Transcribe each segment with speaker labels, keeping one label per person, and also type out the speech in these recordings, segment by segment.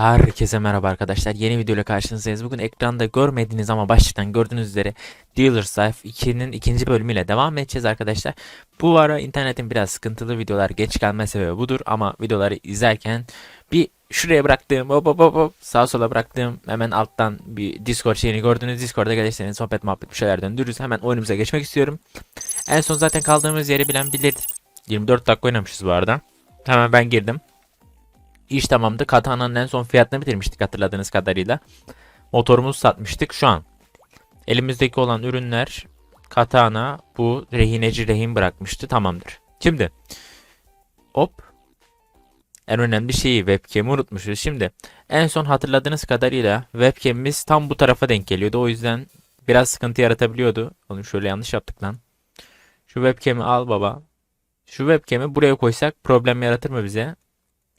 Speaker 1: Herkese merhaba arkadaşlar. Yeni videoyla karşınızdayız. Bugün ekranda görmediğiniz ama başlıktan gördüğünüz üzere Dealer's Life 2'nin ikinci bölümüyle devam edeceğiz arkadaşlar. Bu ara internetin biraz sıkıntılı videolar geç gelme sebebi budur ama videoları izlerken bir şuraya bıraktığım hop hop hop sağa sola bıraktığım hemen alttan bir Discord şeyini gördünüz. Discord'a gelirseniz sohbet muhabbet bir şeyler döndürürüz. Hemen oyunumuza geçmek istiyorum. En son zaten kaldığımız yeri bilen bilir. 24 dakika oynamışız bu arada. Hemen ben girdim. İş tamamdı. Katana'nın en son fiyatını bitirmiştik hatırladığınız kadarıyla. Motorumuzu satmıştık. Şu an elimizdeki olan ürünler Katana bu rehineci rehin bırakmıştı. Tamamdır. Şimdi hop en önemli şeyi webcam'i unutmuşuz. Şimdi en son hatırladığınız kadarıyla webcam'imiz tam bu tarafa denk geliyordu. O yüzden biraz sıkıntı yaratabiliyordu. Onu şöyle yanlış yaptık lan. Şu webcam'i al baba. Şu webcam'i buraya koysak problem yaratır mı bize?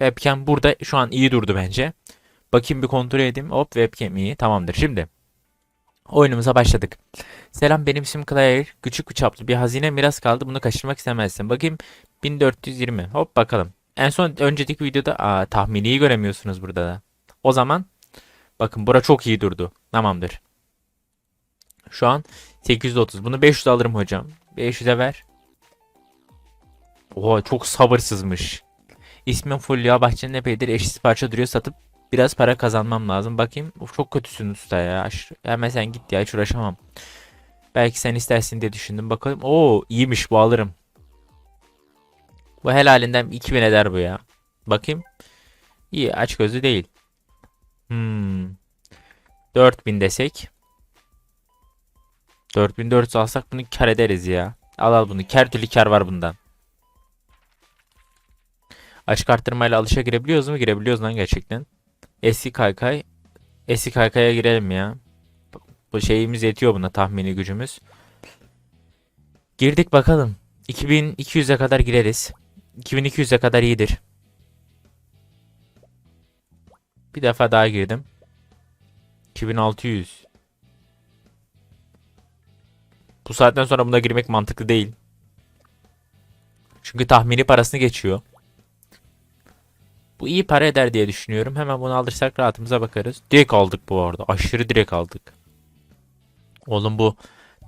Speaker 1: Webcam burada şu an iyi durdu bence. Bakayım bir kontrol edeyim. Hop webcam iyi. Tamamdır. Şimdi oyunumuza başladık. Selam benim isim Claire. Küçük çaplı bir hazine miras kaldı. Bunu kaçırmak istemezsin. Bakayım 1420. Hop bakalım. En son önceki videoda aa, tahminiyi göremiyorsunuz burada da. O zaman bakın bura çok iyi durdu. Tamamdır. Şu an 830. Bunu 500 alırım hocam. 500'e ver. Oha çok sabırsızmış. İsmim Fulya Bahçenin epeydir eşsiz parça duruyor satıp biraz para kazanmam lazım. Bakayım of, çok kötüsün usta ya. Hemen sen git ya hiç uğraşamam. Belki sen istersin diye düşündüm. Bakalım. Oo iyiymiş bu alırım. Bu helalinden 2000 eder bu ya. Bakayım. İyi aç gözü değil. Hmm. 4000 desek. 4400 alsak bunu kar ederiz ya. Al al bunu. Her türlü kar var bundan. Açık arttırmayla alışa girebiliyoruz mu? Girebiliyoruz lan gerçekten. Eski kaykay. Eski kaykaya girelim ya. Bu şeyimiz yetiyor buna tahmini gücümüz. Girdik bakalım. 2200'e kadar gireriz. 2200'e kadar iyidir. Bir defa daha girdim. 2600. Bu saatten sonra buna girmek mantıklı değil. Çünkü tahmini parasını geçiyor. Bu iyi para eder diye düşünüyorum. Hemen bunu alırsak rahatımıza bakarız. Direkt aldık bu arada. Aşırı direkt aldık. Oğlum bu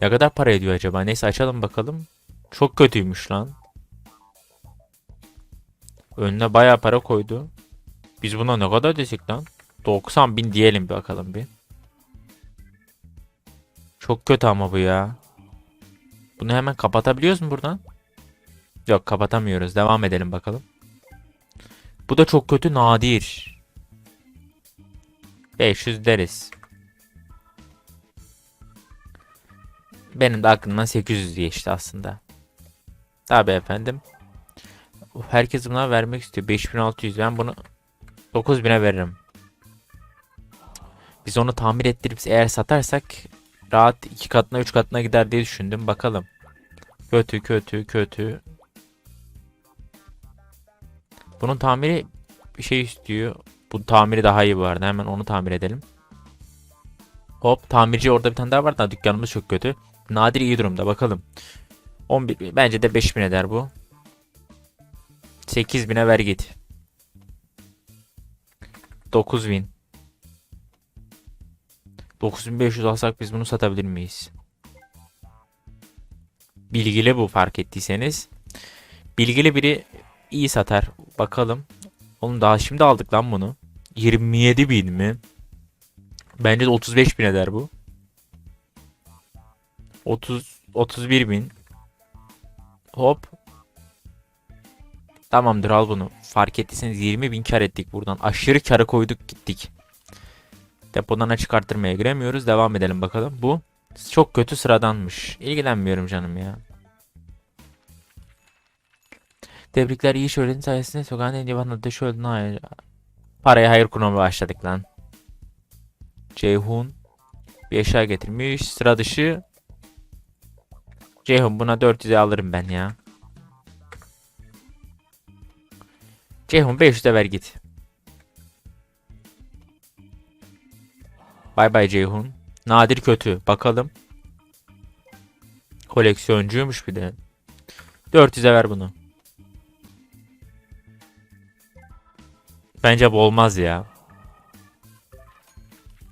Speaker 1: ne kadar para ediyor acaba? Neyse açalım bakalım. Çok kötüymüş lan. Önüne bayağı para koydu. Biz buna ne kadar desek lan? 90 bin diyelim bir bakalım bir. Çok kötü ama bu ya. Bunu hemen kapatabiliyoruz mu buradan? Yok kapatamıyoruz. Devam edelim bakalım. Bu da çok kötü nadir. 500 deriz. Benim de aklımdan 800 geçti aslında. Tabi efendim. Herkes buna vermek istiyor. 5600 ben bunu 9000'e veririm. Biz onu tamir ettirip eğer satarsak rahat 2 katına 3 katına gider diye düşündüm. Bakalım. Kötü kötü kötü. Bunun tamiri bir şey istiyor. Bu tamiri daha iyi bu arada. Hemen onu tamir edelim. Hop tamirci orada bir tane daha var da dükkanımız çok kötü. Nadir iyi durumda bakalım. 11 bence de 5000 eder bu. 8000'e ver git. 9000. 9500 alsak biz bunu satabilir miyiz? Bilgili bu fark ettiyseniz. Bilgili biri iyi satar. Bakalım. Oğlum daha şimdi aldık lan bunu. 27 bin mi? Bence de 35 bin eder bu. 30 31 bin. Hop. Tamamdır al bunu. Fark ettiyseniz 20 bin kar ettik buradan. Aşırı kara koyduk gittik. Depodan açık arttırmaya giremiyoruz. Devam edelim bakalım. Bu çok kötü sıradanmış. İlgilenmiyorum canım ya. Tebrikler iyi şöhretin sayesinde sokağın en yaban adı şöhretine hayır. Paraya hayır kurmaya başladık lan. Ceyhun bir eşya getirmiş. Sıra dışı. Ceyhun buna 400'e alırım ben ya. Ceyhun 500'e ver git. Bay bay Ceyhun. Nadir kötü. Bakalım. Koleksiyoncuymuş bir de. 400'e ver bunu. Bence bu olmaz ya.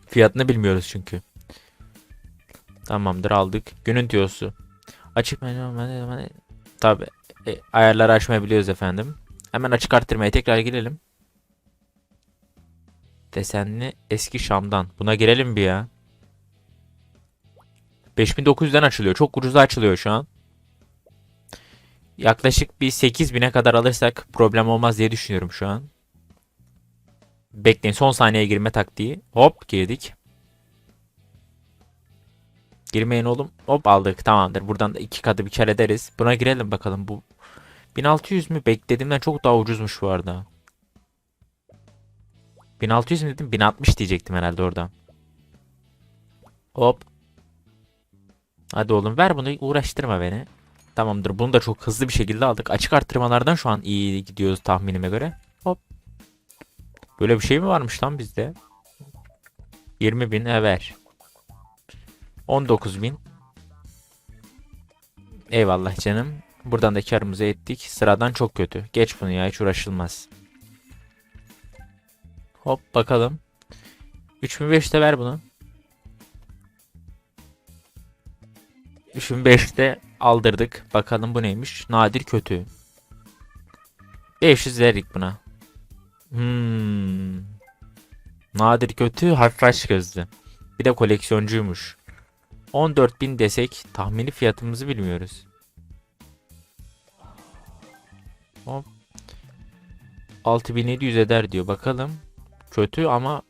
Speaker 1: Fiyatını bilmiyoruz çünkü. Tamamdır aldık. Günün tiyosu. Açık Tabi ayarları açmayı biliyoruz efendim. Hemen açık arttırmaya tekrar girelim. Desenli eski Şam'dan. Buna girelim bir ya. 5900'den açılıyor. Çok ucuza açılıyor şu an. Yaklaşık bir 8000'e kadar alırsak problem olmaz diye düşünüyorum şu an. Bekleyin son saniyeye girme taktiği. Hop girdik. Girmeyin oğlum. Hop aldık tamamdır. Buradan da iki katı bir kar ederiz. Buna girelim bakalım. Bu 1600 mü? Beklediğimden çok daha ucuzmuş bu arada. 1600 mü dedim? 1060 diyecektim herhalde orada. Hop. Hadi oğlum ver bunu uğraştırma beni. Tamamdır bunu da çok hızlı bir şekilde aldık. Açık arttırmalardan şu an iyi gidiyoruz tahminime göre. Böyle bir şey mi varmış lan bizde? 20 bin e ver. 19 bin. Eyvallah canım. Buradan da karımızı ettik. Sıradan çok kötü. Geç bunu ya hiç uğraşılmaz. Hop bakalım. 3005'te ver bunu. 3005'te aldırdık. Bakalım bu neymiş? Nadir kötü. 500 verdik buna. Hmm. Nadir kötü hafif gözlü. Bir de koleksiyoncuymuş. 14.000 desek tahmini fiyatımızı bilmiyoruz. Hop. 6700 eder diyor. Bakalım. Kötü ama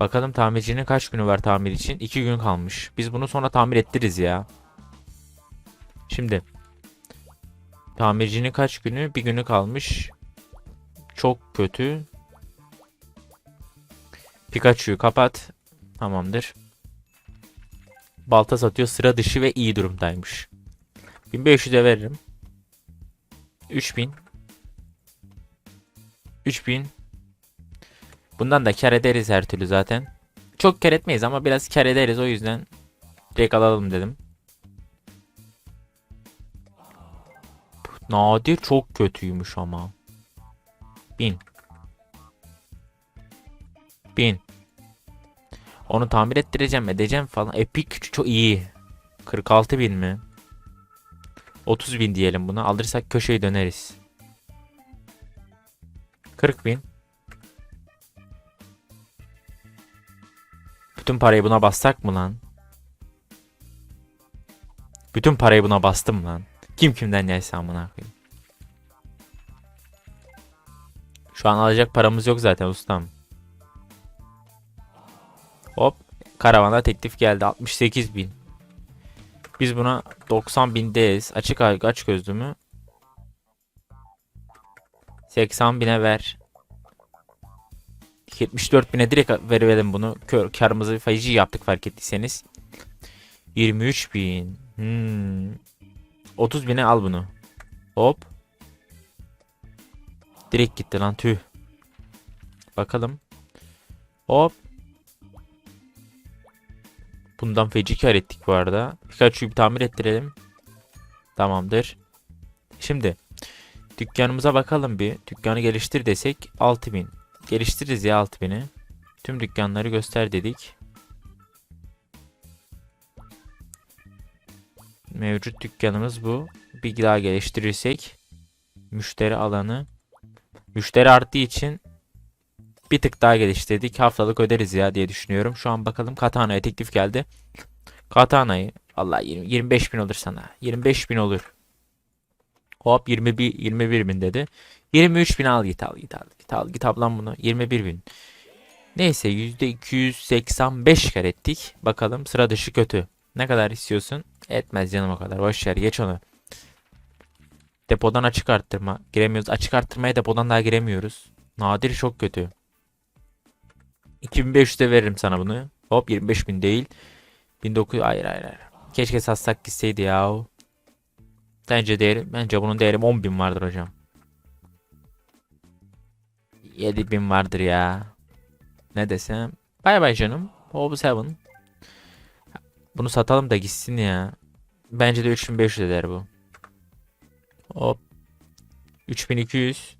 Speaker 1: Bakalım tamircinin kaç günü var tamir için? 2 gün kalmış. Biz bunu sonra tamir ettiririz ya. Şimdi tamircinin kaç günü? Bir günü kalmış. Çok kötü. Pikachu'yu kapat. Tamamdır. Balta satıyor. Sıra dışı ve iyi durumdaymış. 1500'e veririm. 3000 3000 Bundan da kar ederiz her türlü zaten. Çok kar etmeyiz ama biraz kar ederiz o yüzden direkt alalım dedim. Nadir çok kötüymüş ama. 1000 1000 Onu tamir ettireceğim edeceğim falan. Epic çok iyi. 46 bin mi? 30 bin diyelim buna. Alırsak köşeyi döneriz. 40 bin. Bütün parayı buna bassak mı lan? Bütün parayı buna bastım lan. Kim kimden neyse amına koyayım. Şu an alacak paramız yok zaten ustam. Hop. Karavana teklif geldi. 68 bin. Biz buna 90 bindeyiz. Açık aç gözlü mü? 80 bine ver. 74 bine direkt verelim bunu. Kör, karımızı faizi yaptık fark ettiyseniz. 23 bin. Hmm. 30 bine al bunu. Hop. Direkt gitti lan tüh. Bakalım. Hop. Bundan feci kar ettik bu arada. Pikachu'yu bir tamir ettirelim. Tamamdır. Şimdi dükkanımıza bakalım bir. Dükkanı geliştir desek 6000. Geliştiririz ya 6000'i. Tüm dükkanları göster dedik. Mevcut dükkanımız bu. Bir daha geliştirirsek müşteri alanı müşteri arttığı için bir tık daha geliştirdik. Haftalık öderiz ya diye düşünüyorum. Şu an bakalım Katana'ya teklif geldi. Katana'yı Allah 20, 25 bin olur sana. 25 bin olur. Hop 21, 21 bin dedi. 23 bin al git al git al git al git ablam bunu. 21 bin. Neyse %285 kar ettik. Bakalım sıra dışı kötü. Ne kadar istiyorsun? Etmez canım o kadar. Boş ver geç onu. Depodan açık arttırma. Giremiyoruz. Açık arttırmaya depodan daha giremiyoruz. Nadir çok kötü. 2500'de veririm sana bunu. Hop 25 bin değil. 1900 hayır hayır hayır. Keşke satsak gitseydi ya. Bence değeri, bence bunun değeri 10 bin vardır hocam. 7 bin vardır ya. Ne desem. Bay bay canım. Hop 7. Bunu satalım da gitsin ya. Bence de 3500 eder bu. Hop. 3200.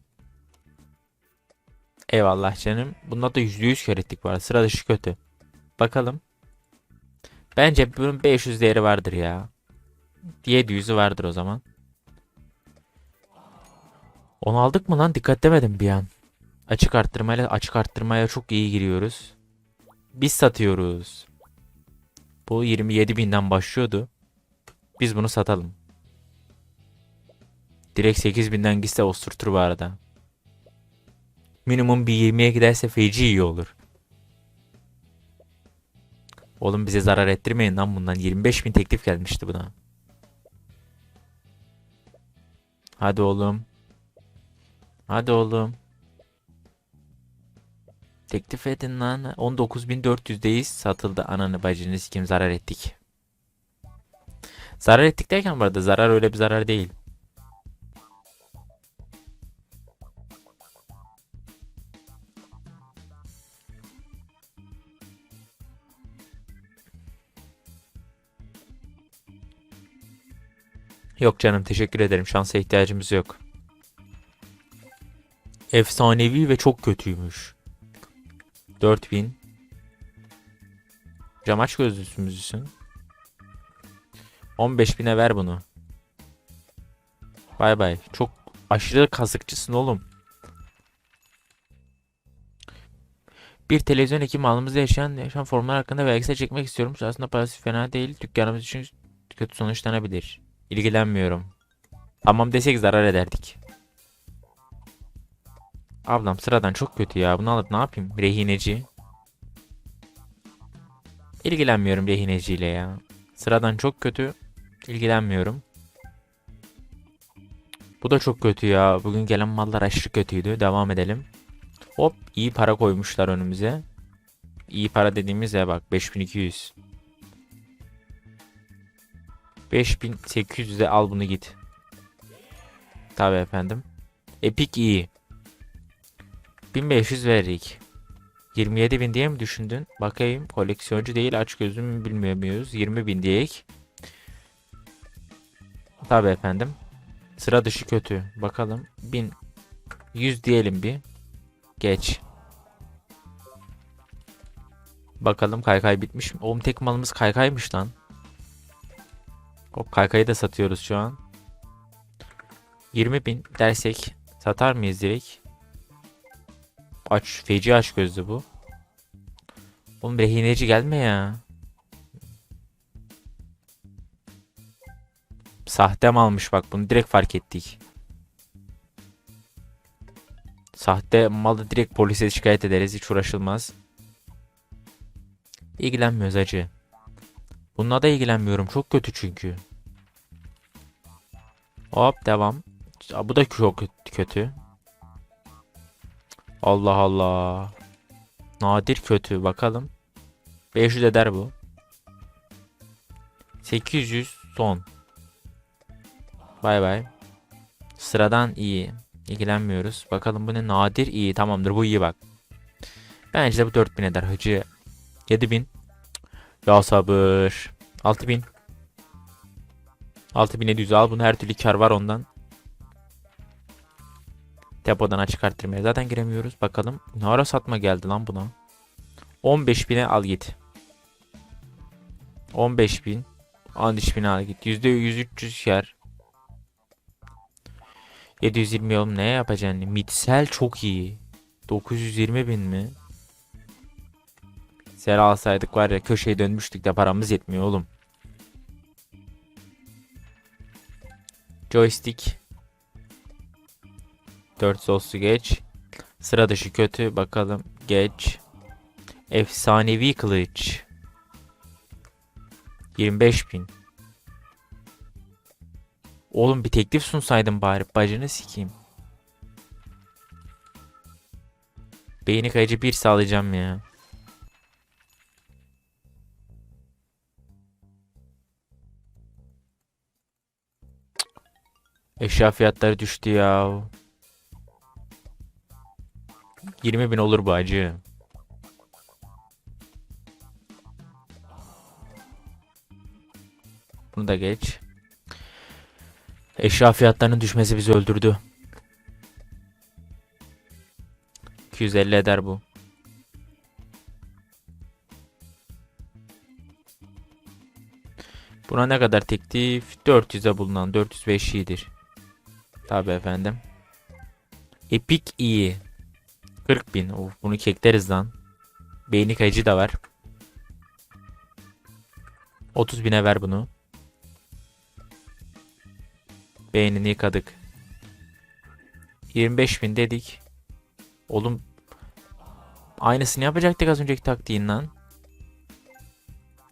Speaker 1: Eyvallah canım. Bunda da %100 kar ettik var. Sıra dışı kötü. Bakalım. Bence bunun 500 değeri vardır ya. 700'ü vardır o zaman. Onu aldık mı lan? Dikkat demedim bir an. Açık arttırmayla açık arttırmaya çok iyi giriyoruz. Biz satıyoruz. Bu 27 binden başlıyordu. Biz bunu satalım. Direkt 8 binden gitse osurtur bu arada. Minimum bir 20'ye giderse feci iyi olur. Oğlum bize zarar ettirmeyin lan bundan. 25 bin teklif gelmişti buna. Hadi oğlum. Hadi oğlum. Teklif edin lan. 19.400'deyiz. Satıldı ananı bacını kim zarar ettik. Zarar ettik derken bu arada zarar öyle bir zarar değil. Yok canım teşekkür ederim. Şansa ihtiyacımız yok. Efsanevi ve çok kötüymüş. 4000. Cam aç gözlüsü müzisün. 15.000'e ver bunu. Bay bay. Çok aşırı kazıkçısın oğlum. Bir televizyon ekip malımızda yaşayan yaşam formlar hakkında belgesel çekmek istiyorum. Aslında parası fena değil. Dükkanımız için kötü sonuçlanabilir. İlgilenmiyorum. Tamam desek zarar ederdik. Ablam sıradan çok kötü ya. Bunu alıp ne yapayım? Rehineci. İlgilenmiyorum rehineciyle ya. Sıradan çok kötü. İlgilenmiyorum. Bu da çok kötü ya. Bugün gelen mallar aşırı kötüydü. Devam edelim. Hop iyi para koymuşlar önümüze. İyi para dediğimiz ya bak 5200. 5800'e al bunu git. Tabi efendim. Epic iyi. 1500 verdik. 27.000 diye mi düşündün? Bakayım. Koleksiyoncu değil aç gözüm bilmiyor muyuz? 20.000 diyek. Tabi efendim. Sıra dışı kötü. Bakalım. 1100 diyelim bir. Geç. Bakalım kaykay bitmiş mi? Oğlum tek malımız kaykaymış lan. Hop kaykayı da satıyoruz şu an. 20 bin dersek satar mıyız direkt? Aç, feci aç gözlü bu. Oğlum rehineci gelme ya. Sahte mi almış bak bunu direkt fark ettik. Sahte malı direkt polise şikayet ederiz hiç uğraşılmaz. İlgilenmiyoruz acı. Bununla da ilgilenmiyorum çok kötü çünkü. Hop devam. Bu da çok kötü. Allah Allah. Nadir kötü bakalım. 500 eder bu. 800 son. Bay bay. Sıradan iyi. İlgilenmiyoruz. Bakalım bu ne? Nadir iyi. Tamamdır bu iyi bak. Bence de bu 4000 eder hacı. 7000. Ya sabır. 6000. 6700 al bunu her türlü kar var ondan. Depodan açık arttırmaya zaten giremiyoruz. Bakalım ne ara satma geldi lan buna. 15.000'e al git. 15.000 13.000'e al git. %100 300 kar. 720 oğlum ne yapacaksın? Mitsel çok iyi. 920 bin mi? Sera alsaydık var ya köşeye dönmüştük de paramız yetmiyor oğlum. Joystick. 4 soslu geç. Sıra dışı kötü. Bakalım geç. Efsanevi kılıç. 25 bin. Oğlum bir teklif sunsaydım bari. Bacını sikeyim. Beyni kayıcı bir sağlayacağım ya. Eşya fiyatları düştü ya. 20 bin olur bu acı. Bunu da geç. Eşya fiyatlarının düşmesi bizi öldürdü. 250 eder bu. Buna ne kadar teklif? 400'e bulunan 405 iyidir. Tabi efendim. Epic iyi. 40 bin. Of, bunu kekleriz lan. Beyni kayıcı da var. 30 bine ver bunu. Beynini yıkadık. 25 bin dedik. Oğlum aynısını yapacaktık az önceki taktiğin lan.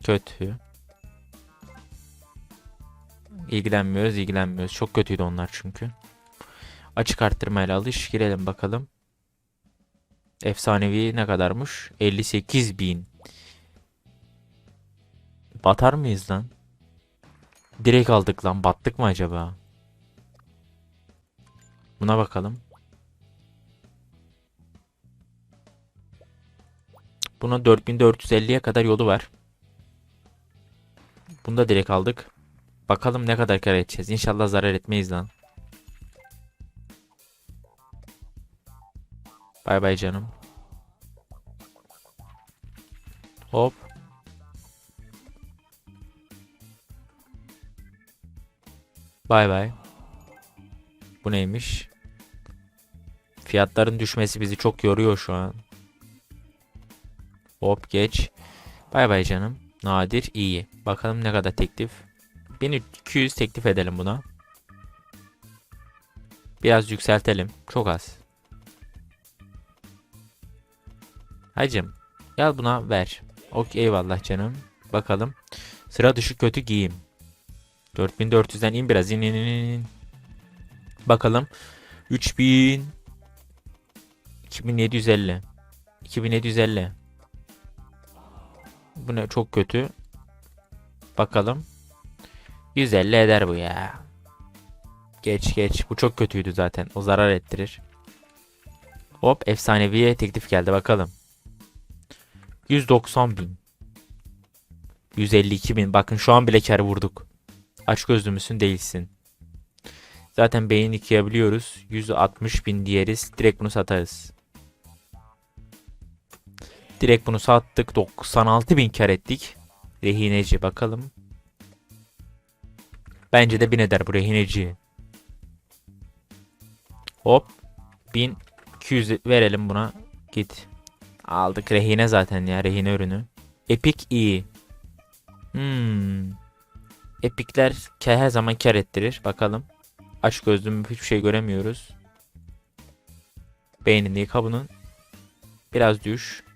Speaker 1: Kötü. İlgilenmiyoruz, ilgilenmiyoruz. Çok kötüydü onlar çünkü. Açık arttırmayla alış. Girelim bakalım. Efsanevi ne kadarmış? 58 bin. Batar mıyız lan? Direkt aldık lan. Battık mı acaba? Buna bakalım. Buna 4450'ye kadar yolu var. Bunu da direkt aldık. Bakalım ne kadar kar edeceğiz. İnşallah zarar etmeyiz lan. Bay bay canım. Hop. Bay bay. Bu neymiş? Fiyatların düşmesi bizi çok yoruyor şu an. Hop geç. Bay bay canım. Nadir iyi. Bakalım ne kadar teklif. 1200 teklif edelim buna. Biraz yükseltelim. Çok az. Hacım gel buna ver. Okey eyvallah canım. Bakalım. Sıra dışı kötü giyim. 4400'den in biraz in in in. Bakalım. 3000 2750 2750 Bu ne çok kötü. Bakalım. 150 eder bu ya. Geç geç. Bu çok kötüydü zaten. O zarar ettirir. Hop efsaneviye teklif geldi bakalım. 190 bin. 152 bin. Bakın şu an bile kar vurduk. Aç gözlü müsün değilsin. Zaten beyin yıkayabiliyoruz. 160 bin diyeriz. Direkt bunu satarız. Direkt bunu sattık. 96 bin kar ettik. Rehineci bakalım. Bence de 1000 eder bu rehineci. Hop. 1200 verelim buna. Git. Aldık rehine zaten ya. Rehine ürünü. Epic iyi. Hmm. Epikler her zaman kar ettirir. Bakalım. Aç gözlüm hiçbir şey göremiyoruz. Beynini yıka bunun. Biraz düş.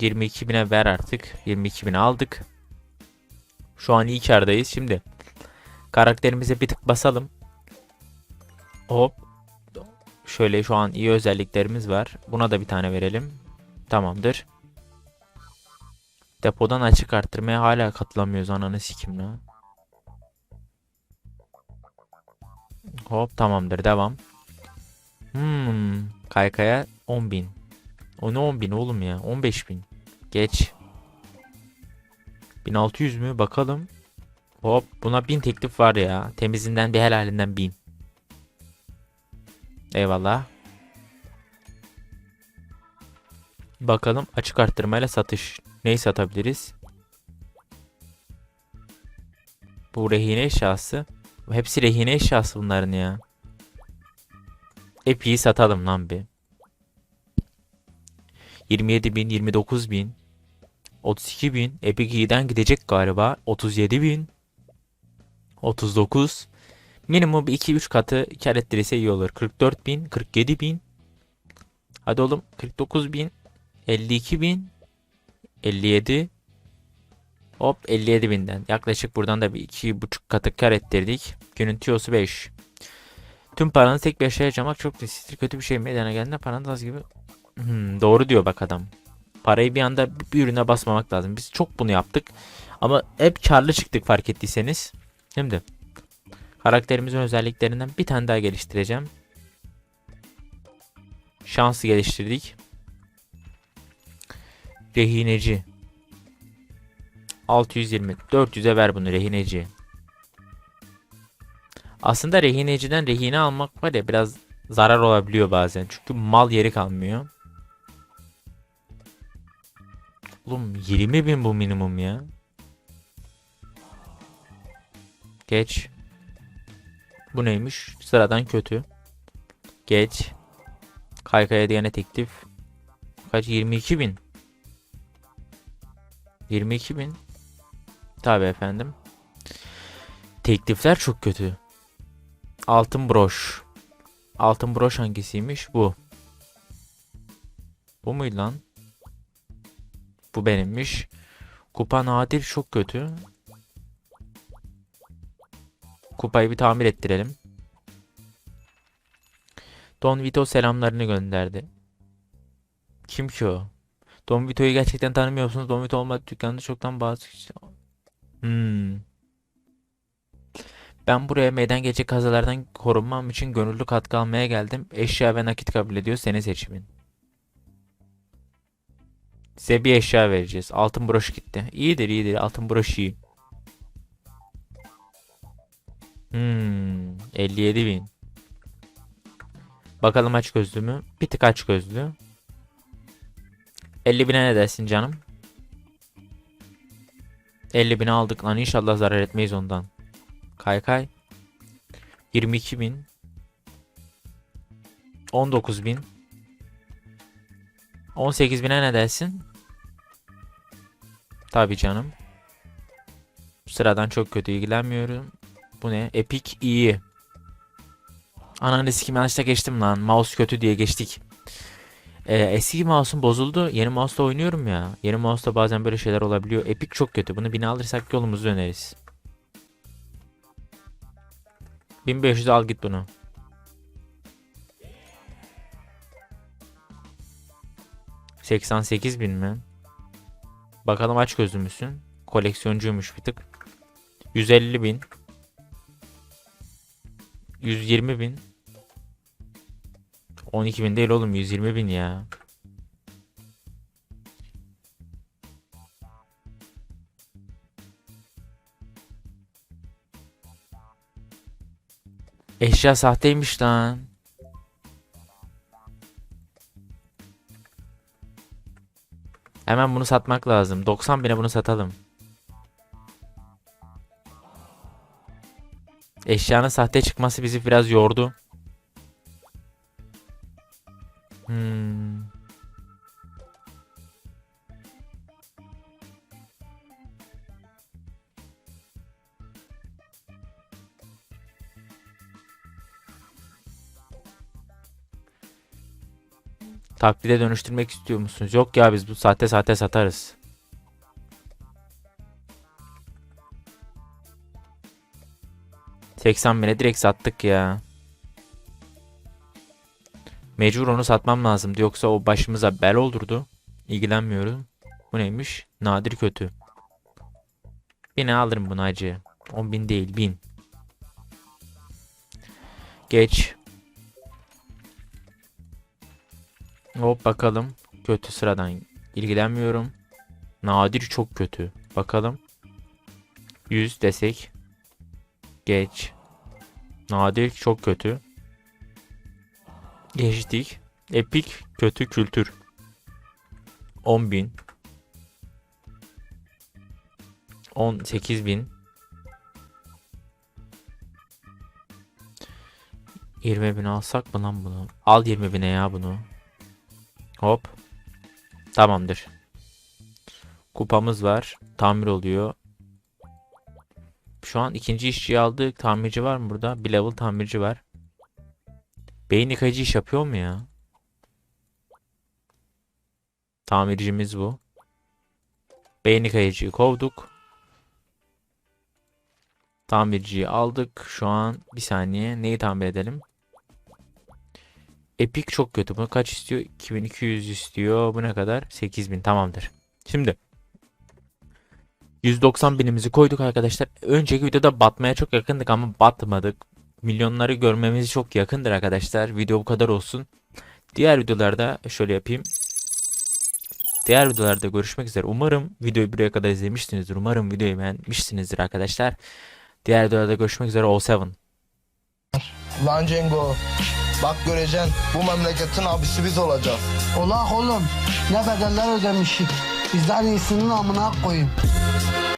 Speaker 1: ...22 bine ver artık. 22 bine aldık. Şu an iyi kardayız. Şimdi karakterimize bir tık basalım. Hop. Şöyle şu an iyi özelliklerimiz var. Buna da bir tane verelim. Tamamdır. Depodan açık arttırmaya hala katılamıyoruz ananı sikim la. Hop tamamdır devam. Hmm, kaykaya 10.000. O ne 10.000 oğlum ya? 15.000. Geç. 1600 mü? Bakalım. Hop buna 1000 teklif var ya. Temizinden bir helalinden 1000. Eyvallah. Bakalım açık arttırmayla satış. Neyi satabiliriz? Bu rehine eşyası. Hepsi rehine eşyası bunların ya. Epi'yi satalım lan bir. 27 bin, 29 bin, 32 bin. Epic gidecek galiba. 37 bin, 39. Minimum 2-3 katı kar ettirirse iyi olur. 44 bin, 47 bin. Hadi oğlum 49 bin, 52 bin, 57 hop 57 binden. Yaklaşık buradan da bir iki buçuk katı kar ettirdik. Günün tiyosu 5 tüm paranı tek bir aşağıya harcamak çok riskli kötü bir şey. Meydana geldiğinde paranın az gibi. Hmm, doğru diyor bak adam. Parayı bir anda bir ürüne basmamak lazım. Biz çok bunu yaptık. Ama hep karlı çıktık fark ettiyseniz. Şimdi karakterimizin özelliklerinden bir tane daha geliştireceğim şansı geliştirdik Rehineci. 620. 400'e ver bunu rehineci. Aslında rehineciden rehine almak var ya biraz zarar olabiliyor bazen. Çünkü mal yeri kalmıyor. Oğlum 20 bin bu minimum ya. Geç. Bu neymiş? Sıradan kötü. Geç. Kaykaya diyene teklif. Kaç? 22 bin. 22 bin. Tabi efendim. Teklifler çok kötü. Altın broş. Altın broş hangisiymiş? Bu. Bu muydu lan? Bu benimmiş. Kupa nadir çok kötü. Kupayı bir tamir ettirelim. Don Vito selamlarını gönderdi. Kim ki o? Don Vito'yu gerçekten tanımıyorsunuz. Don Vito olmadı dükkanda çoktan bazı kişi- Hmm. Ben buraya meydan geçecek kazalardan korunmam için gönüllü katkı almaya geldim. Eşya ve nakit kabul ediyor. Senin seçimin. Size bir eşya vereceğiz. Altın broş gitti. İyidir iyidir. Altın broş iyi. Hmm, 57 bin. Bakalım aç gözlü mü? Bir tık aç gözlü. 50 bine ne dersin canım? 50 bine aldık lan inşallah zarar etmeyiz ondan. Kaykay. 22 bin. 19 bin. 18 bine ne dersin? Tabii canım. Sıradan çok kötü ilgilenmiyorum. Bu ne? Epic iyi. Ananı sikim yanlışla geçtim lan. Mouse kötü diye geçtik. Ee, eski mouse'um bozuldu. Yeni mouse'la oynuyorum ya. Yeni mouse'da bazen böyle şeyler olabiliyor. Epic çok kötü. Bunu bine alırsak yolumuzu döneriz. 1500 al git bunu. ...88 bin mi? Bakalım aç gözlü müsün? Koleksiyoncuymuş bir tık. 150 bin. 120 bin. 12 bin değil oğlum 120 bin ya. Eşya sahteymiş lan. Hemen bunu satmak lazım. 90 bine bunu satalım. Eşyanın sahte çıkması bizi biraz yordu. Hmm. Taklide dönüştürmek istiyor musunuz? Yok ya biz bu sahte sahte satarız. ...80 bine direkt sattık ya. Mecbur onu satmam lazımdı. Yoksa o başımıza bel oldurdu. İlgilenmiyorum. Bu neymiş? Nadir kötü. Bine alırım bunu acı. 10 bin değil 1000. Geç. Hop bakalım. Kötü sıradan ilgilenmiyorum. Nadir çok kötü. Bakalım. 100 desek. Geç. Nadir çok kötü. Geçtik. Epik kötü kültür. 10.000 18.000 20.000 alsak mı lan bunu? Al 20.000'e ya bunu. Hop. Tamamdır. Kupamız var. Tamir oluyor. Şu an ikinci işçiyi aldık. Tamirci var mı burada? Bir level tamirci var. Beyin yıkayıcı iş yapıyor mu ya? Tamircimiz bu. Beyin yıkayıcıyı kovduk. Tamirciyi aldık. Şu an bir saniye. Neyi tamir edelim? Epic çok kötü. Bunu kaç istiyor? 2200 istiyor. Bu ne kadar? 8000 tamamdır. Şimdi 190 binimizi koyduk arkadaşlar. Önceki videoda batmaya çok yakındık ama batmadık. Milyonları görmemiz çok yakındır arkadaşlar. Video bu kadar olsun. Diğer videolarda şöyle yapayım. Diğer videolarda görüşmek üzere. Umarım videoyu buraya kadar izlemişsinizdir. Umarım videoyu beğenmişsinizdir arkadaşlar. Diğer videolarda görüşmek üzere. All 7.
Speaker 2: Lan Cengo. Bak göreceksin bu memleketin abisi biz olacağız.
Speaker 3: Ola oğlum ne bedeller ödemişik. Bizden iyisinin amına koyayım.